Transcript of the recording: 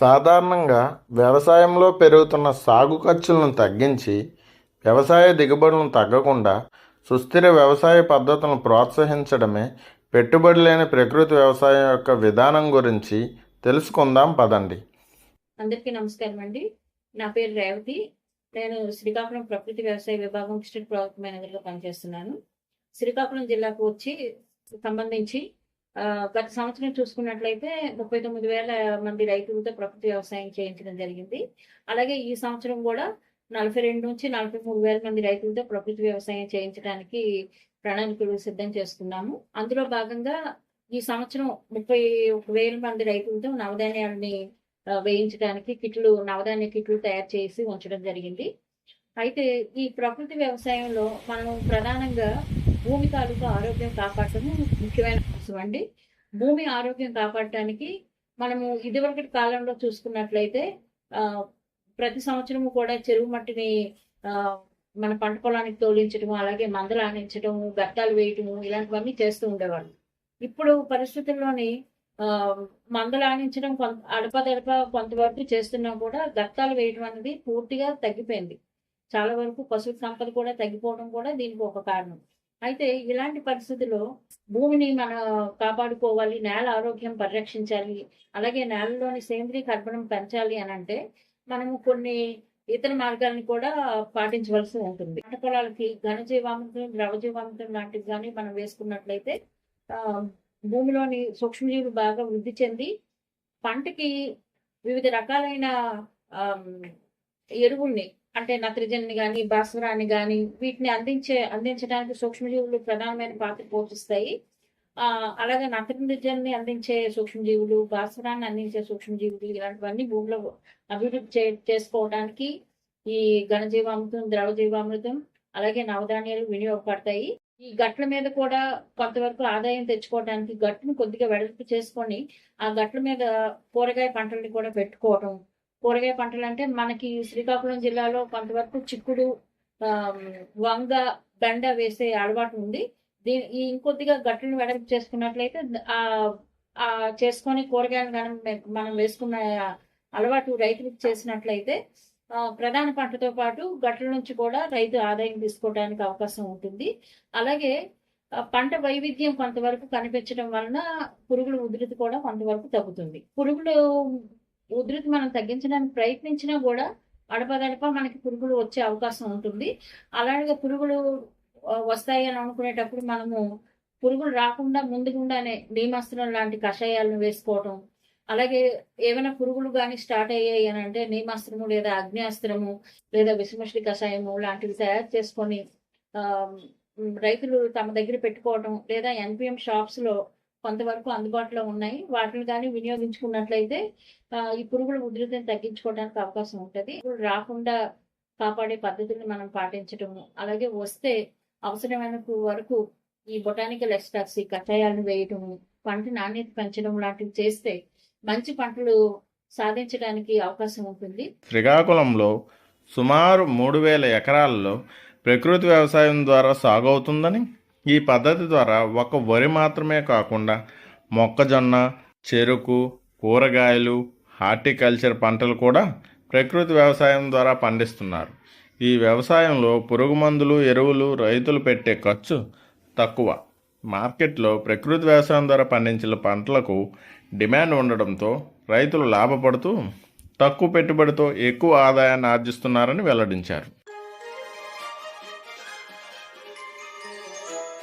సాధారణంగా వ్యవసాయంలో పెరుగుతున్న సాగు ఖర్చులను తగ్గించి వ్యవసాయ దిగుబడులను తగ్గకుండా సుస్థిర వ్యవసాయ పద్ధతులను ప్రోత్సహించడమే పెట్టుబడి లేని ప్రకృతి వ్యవసాయం యొక్క విధానం గురించి తెలుసుకుందాం పదండి. అందరికీ నమస్కారం అండి. నా పేరు రేవతి. నేను శ్రీకాకుళం ప్రకృతి వ్యవసాయ విభాగం డిస్ట్రిక్ట్ ప్రాజెక్ట్ మేనేజర్గా పనిచేస్తున్నాను. శ్రీకాకుళం జిల్లాకు వచ్చి సంబంధించి గత సంవత్సరం చూసుకున్నట్లయితే ముప్పై తొమ్మిది వేల మంది రైతులతో ప్రకృతి వ్యవసాయం చేయించడం జరిగింది. అలాగే ఈ సంవత్సరం కూడా నలభై రెండు నుంచి నలభై మూడు వేల మంది రైతులతో ప్రకృతి వ్యవసాయం చేయించడానికి ప్రణాళికలు సిద్ధం చేసుకున్నాము. అందులో భాగంగా ఈ సంవత్సరం ముప్పై ఒక వేల మంది రైతులతో నవధాన్యాలని వేయించడానికి కిట్లు నవధాన్య కిట్లు తయారు చేసి ఉంచడం జరిగింది. అయితే ఈ ప్రకృతి వ్యవసాయంలో మనం ప్రధానంగా భూమి తాలూకు ఆరోగ్యం కాపాడటం ముఖ్యమైన అంశం అండి. భూమి ఆరోగ్యం కాపాడటానికి మనము ఇదివరకటి కాలంలో చూసుకున్నట్లయితే ఆ, ప్రతి సంవత్సరము కూడా చెరువు మట్టిని ఆ, మన పంట పొలానికి తోలించడం అలాగే మందలు ఆనించడం గట్టాలు వేయటము ఇలాంటివన్నీ చేస్తూ ఉండేవాళ్ళు. ఇప్పుడు పరిస్థితుల్లోని ఆ, మందలు ఆనించడం కొంత అడపదడప కొంతవరకు చేస్తున్నా కూడా గత్తాలు వేయడం అనేది పూర్తిగా తగ్గిపోయింది. చాలా వరకు పశు సంపద కూడా తగ్గిపోవడం కూడా దీనికి ఒక కారణం. అయితే ఇలాంటి పరిస్థితుల్లో భూమిని మనం కాపాడుకోవాలి నేల ఆరోగ్యం పరిరక్షించాలి అలాగే నేలలోని సేంద్రీయ కర్బనం పెంచాలి అని అంటే మనము కొన్ని ఇతర మార్గాలను కూడా పాటించవలసి ఉంటుంది. పంట పొలాలకి ఘనజీవామృతం ద్రవజీవామృతం లాంటివి కానీ మనం వేసుకున్నట్లయితే భూమిలోని సూక్ష్మజీవులు బాగా వృద్ధి చెంది పంటకి వివిధ రకాలైన ఎరువుల్ని అంటే నత్రజని కానీ భాస్వరాన్ని కానీ వీటిని అందించే అందించడానికి సూక్ష్మజీవులు ప్రధానమైన పాత్ర పోషిస్తాయి. ఆ, అలాగే నత్రజని అందించే సూక్ష్మజీవులు భాస్వరాన్ని అందించే సూక్ష్మజీవులు ఇలాంటివన్నీ భూమిలో అభివృద్ధి చే చేసుకోవడానికి ఈ ఘనజీవామృతం ద్రవ జీవామృతం అలాగే నవధాన్యాలు వినియోగపడతాయి. ఈ గట్ల మీద కూడా కొంతవరకు ఆదాయం తెచ్చుకోవడానికి గట్టును కొద్దిగా వెడల్పు చేసుకొని ఆ గట్ల మీద కూరగాయ పంటల్ని కూడా పెట్టుకోవటం కూరగాయ పంటలు అంటే మనకి శ్రీకాకుళం జిల్లాలో కొంతవరకు చిక్కుడు వంగ బెండ వేసే అలవాటు ఉంది. దీని ఇంకొద్దిగా గట్టును వెడల్పు చేసుకున్నట్లయితే ఆ చేసుకొని కూరగాయలు మనం మనం వేసుకున్న అలవాటు రైతులకు చేసినట్లయితే ప్రధాన పంటతో పాటు గట్ల నుంచి కూడా రైతు ఆదాయం తీసుకోవడానికి అవకాశం ఉంటుంది. అలాగే పంట వైవిధ్యం కొంతవరకు కనిపించడం వలన పురుగుల ఉధృతి కూడా కొంతవరకు తగ్గుతుంది. పురుగులు ఉధృతి మనం తగ్గించడానికి ప్రయత్నించినా కూడా గడప మనకి పురుగులు వచ్చే అవకాశం ఉంటుంది. అలాగే పురుగులు వస్తాయి అని అనుకునేటప్పుడు మనము పురుగులు రాకుండా ముందుగుండానే నీమాస్త్రం లాంటి కషాయాలను వేసుకోవటం. అలాగే ఏమైనా పురుగులు కానీ స్టార్ట్ అయ్యాయి అని అంటే నీమాస్త్రము లేదా అగ్నియాస్త్రము లేదా విషమష్టి కషాయము లాంటివి తయారు చేసుకొని రైతులు తమ దగ్గర పెట్టుకోవడం లేదా ఎన్పిఎం షాప్స్లో కొంతవరకు అందుబాటులో ఉన్నాయి. వాటిని కానీ వినియోగించుకున్నట్లయితే ఈ పురుగుల ఉధృతిని తగ్గించుకోవడానికి అవకాశం ఉంటుంది. ఇప్పుడు రాకుండా కాపాడే పద్ధతులను మనం పాటించటము. అలాగే వస్తే అవసరమైన వరకు ఈ బొటానికల్ ఎక్స్ట్రాక్స్ ఈ కషాయాలను వేయటము పంట నాణ్యత పెంచడం లాంటివి చేస్తే మంచి పంటలు సాధించడానికి అవకాశం ఉంటుంది. శ్రీకాకుళంలో సుమారు మూడు వేల ఎకరాల్లో ప్రకృతి వ్యవసాయం ద్వారా సాగవుతుందని ఈ పద్ధతి ద్వారా ఒక వరి మాత్రమే కాకుండా మొక్కజొన్న చెరుకు కూరగాయలు హార్టికల్చర్ పంటలు కూడా ప్రకృతి వ్యవసాయం ద్వారా పండిస్తున్నారు. ఈ వ్యవసాయంలో పురుగు మందులు ఎరువులు రైతులు పెట్టే ఖర్చు తక్కువ. మార్కెట్లో ప్రకృతి వ్యవసాయం ద్వారా పండించిన పంటలకు డిమాండ్ ఉండడంతో రైతులు లాభపడుతూ తక్కువ పెట్టుబడితో ఎక్కువ ఆదాయాన్ని ఆర్జిస్తున్నారని వెల్లడించారు.